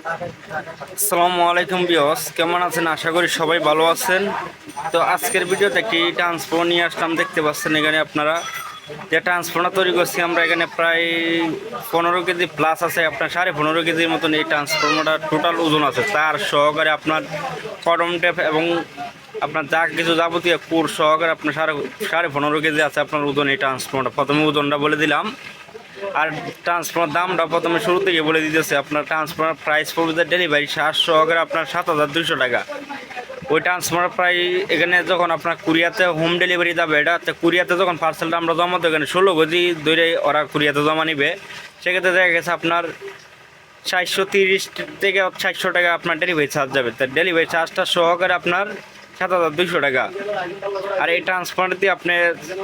আসসালামু আলাইকুম বিয়স কেমন আছেন? আশা করি সবাই ভালো আছেন। তো আজকের ভিডিওতে একটি ট্রান্সফর্মার নিয়ে আসলাম, দেখতে পাচ্ছেন এখানে আপনারা। যে ট্রান্সফর্মার তৈরি করছি আমরা এখানে প্রায় পনেরো কেজি প্লাস আছে, আপনার সাড়ে পনেরো কেজির মতন এই ট্রান্সফর্মারটা টোটাল ওজন আছে। তার সহকারে আপনার কডম টেপ এবং আপনার যা কিছু যাবতীয় কোর সহকারে আপনার সাড়ে সাড়ে পনেরো কেজি আছে আপনার ওজন এই ট্রান্সফর্মারটা প্রথমে ওজনটা বলে দিলাম। আর ট্রান্সফার দামটা প্রথমে শুরু থেকে বলে দিতেছে, আপনার ট্রান্সফার প্রাইস পড়বে ডেলিভারি সাতশো সহকারে আপনার সাত হাজার দুশো টাকা। ওই ট্রান্সফার প্রায় এখানে যখন আপনার কুরিয়াতে হোম ডেলিভারি যাবে এটা তো কুরিয়াতে যখন পার্সেলটা আমরা জমা দেবো, এখানে ষোলো কেজি ধরে ওরা কুরিয়াতে জমা নিবে। সেক্ষেত্রে দেখা গেছে আপনার চারশো তিরিশ থেকে চারশো টাকা আপনার ডেলিভারি চার্জ যাবে। তা ডেলিভারি চার্জটা সহকারে আপনার সাত হাজার দুশো টাকা। আর এই ট্রান্সফার দিয়ে আপনি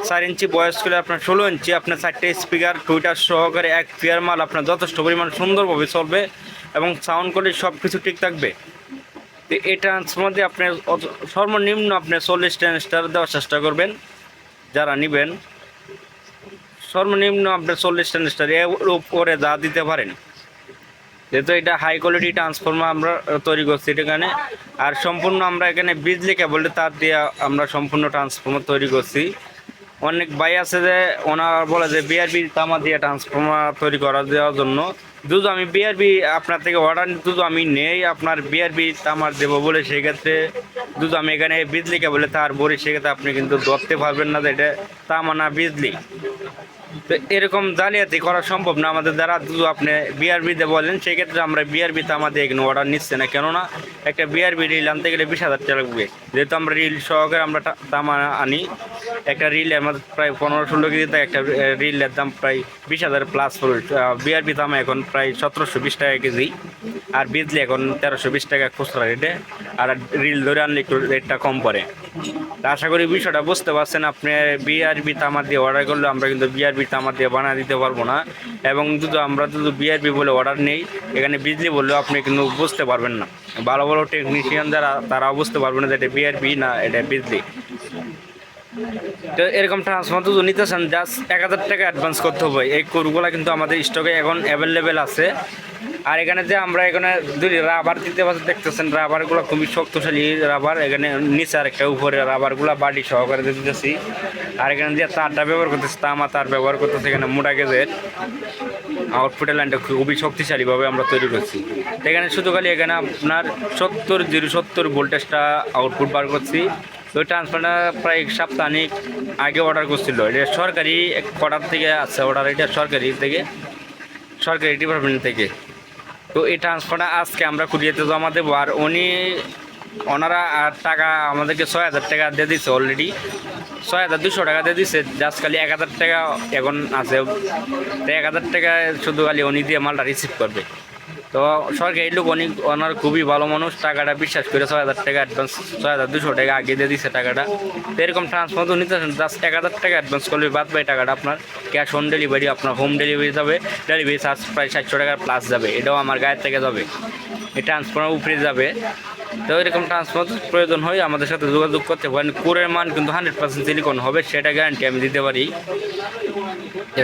চার ইঞ্চি বয়স করে আপনার ষোলো ইঞ্চি, আপনার চারটে স্পিকার টুইটার সহকারে এক পেয়ার মাল আপনার যথেষ্ট পরিমাণ সুন্দরভাবে চলবে এবং সাউন্ড কোয়ালিটি সব কিছু ঠিক থাকবে। তো এই ট্রান্সফার দিয়ে আপনি সর্বনিম্ন আপনি চল্লিশ টেন স্টার দেওয়ার চেষ্টা করবেন, যারা নেবেন। সর্বনিম্ন আপনি চল্লিশ টেন স্টার এর উপরে যা দিতে পারেন। যেহেতু এটা হাই কোয়ালিটি ট্রান্সফর্মার আমরা তৈরি করছি এখানে। আর সম্পূর্ণ আমরা এখানে বিজলি কেবল তার দিয়ে আমরা সম্পূর্ণ ট্রান্সফর্মার তৈরি করছি। অনেক ভাই আছে যে, ওনারা বলে যে বিআরবি তামা দিয়ে ট্রান্সফর্মার তৈরি করা দেওয়ার জন্য। যদি আমি বিআরবি আপনার থেকে অর্ডার যদি আমি নেই, আপনার বিআরবি তামার দেবো বলে সেক্ষেত্রে যদি আমি এখানে বিজলি কেবলে তার বলি সেক্ষেত্রে আপনি কিন্তু ধরতে পারবেন না যে এটা তামা না বিজলি তো এরকম জালিয়াতি করা সম্ভব না। আমাদের দ্বারা যদি আপনি বিআরবিতে বলেন সেই ক্ষেত্রে আমরা বিআরবিতে আমাদের এখানে অর্ডার নিচ্ছে না। কেননা একটা বিআরবি রিল আনতে গেলে বিশ হাজার টাকা লাগবে। যেহেতু আমরা রিল সহকারে আমরা দাম আনি, একটা রিল আমাদের প্রায় পনেরো ষোলো কেজিতে একটা রিলের দাম প্রায় বিশ হাজার প্লাস বিআরবি তামা এখন প্রায় সতেরোশো বিশ টাকা কেজি। আর বিজলি এখন তেরোশো বিশ টাকা খুচরা রেটে আর রিল ধরে আনলে একটু রেটটা কম পড়ে। আশা করি বিষয়টা বুঝতে পারছেন, আপনি বিআরবি তামার দিয়ে অর্ডার করলে আমরা কিন্তু বিআরবি তামার দিয়ে বানিয়ে দিতে পারব না। এবং যদি আমরা যদি বিআরবি বলে অর্ডার নেই, এখানে বিজলি বললেও আপনি কিন্তু বুঝতে পারবেন না। ভালো ভালো টেকনিশিয়ান যারা, তারাও বুঝতে পারবেন না যে এটা বিআরবি না, এটা বিজলি। তো এরকম ট্রান্সফার যদি নিতে চান জাস্ট এক হাজার টাকা অ্যাডভান্স করতে হবে। এই কোরগুলো কিন্তু আমাদের স্টকে এখন অ্যাভেলেবেল আছে। আর এখানে যে আমরা এখানে যদি রাবার দিতে পারছি, দেখতেছেন রাবারগুলো খুবই শক্তিশালী রাবার এখানে নিচে আর একটা উপরে রাবারগুলো বাড়ি সহকারে দিতেছি। আর এখানে যে তারটা ব্যবহার করতেছি তামা তার ব্যবহার করতেছি এখানে মোটা গেজের আউটপুটের লাইনটা খুবই শক্তিশালীভাবে আমরা তৈরি করছি। তো এখানে শুধু খালি এখানে আপনার সত্তর, জিরো সত্তর ভোল্টেজটা আউটপুট বার করছি। তো ট্রান্সফারটা প্রায় সপ্তাহিক আগে অর্ডার করছিল। এটা সরকারি অর্ডার থেকে আছে অর্ডার এটা সরকারি থেকে, সরকারি ডিপার্টমেন্ট থেকে। তো এই ট্রান্সফারটা আজকে আমরা কুরিয়াতে জমা দেবো। আর উনি, ওনারা আর টাকা আমাদেরকে ছয় হাজার টাকা দিয়ে দিচ্ছে অলরেডি ছয় হাজার দুশো টাকা দিয়ে দিচ্ছে জাস্ট খালি এক হাজার টাকা এখন আছে। তো এক হাজার টাকা শুধু খালি উনি দিয়ে মালটা রিসিভ করবে। তো সরকারি লোক উনি ওনার খুবই ভালো মানুষ, টাকাটা বিশ্বাস করে ছয় হাজার টাকা অ্যাডভান্স ছয় হাজার দুশো টাকা আগে দিয়ে দিচ্ছে টাকাটা। তো এরকম ট্রান্সফার তো নিতে জাস্ট এক হাজার টাকা অ্যাডভান্স করলে বাদ বাই টাকাটা আপনার ক্যাশ অন ডেলিভারি আপনার হোম ডেলিভারি যাবে ডেলিভারি চার্জ প্রায় সাতশো টাকার প্লাস যাবে, এটাও আমার গায়ের থেকে যাবে। এই ট্রান্সফার উপরে যাবে। তো এরকম ট্রান্সফার প্রয়োজন হয়, আমাদের সাথে যোগাযোগ করতে পারেন। কোরের মান কিন্তু হান্ড্রেড পার্সেন্ট সিলিকন হবে, সেটা গ্যারান্টি আমি দিতে পারি।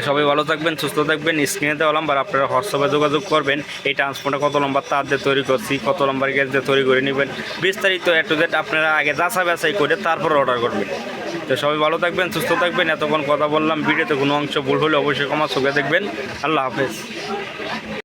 সবাই ভালো থাকবেন, সুস্থ থাকবেন স্ক্রিনে দেওয়া নাম্বার আপনারা হোয়াটসঅ্যাপে যোগাযোগ করবেন, এই ট্রান্সপোর্টটা কত লম্বা তার দিয়ে তৈরি করছি, কত লম্বার গ্যাস দিয়ে তৈরি করে নেবেন। বিস্তারিত এ টু জেড আপনারা আগে যাচাই বাছাই করে তারপর অর্ডার করবেন। তো সবাই ভালো থাকবেন, সুস্থ থাকবেন, এতক্ষণ কথা বললাম, ভিডিওতে কোনো অংশ ভুল হলে অবশ্যই ক্ষমা চোখে দেখবেন। আল্লাহ হাফেজ।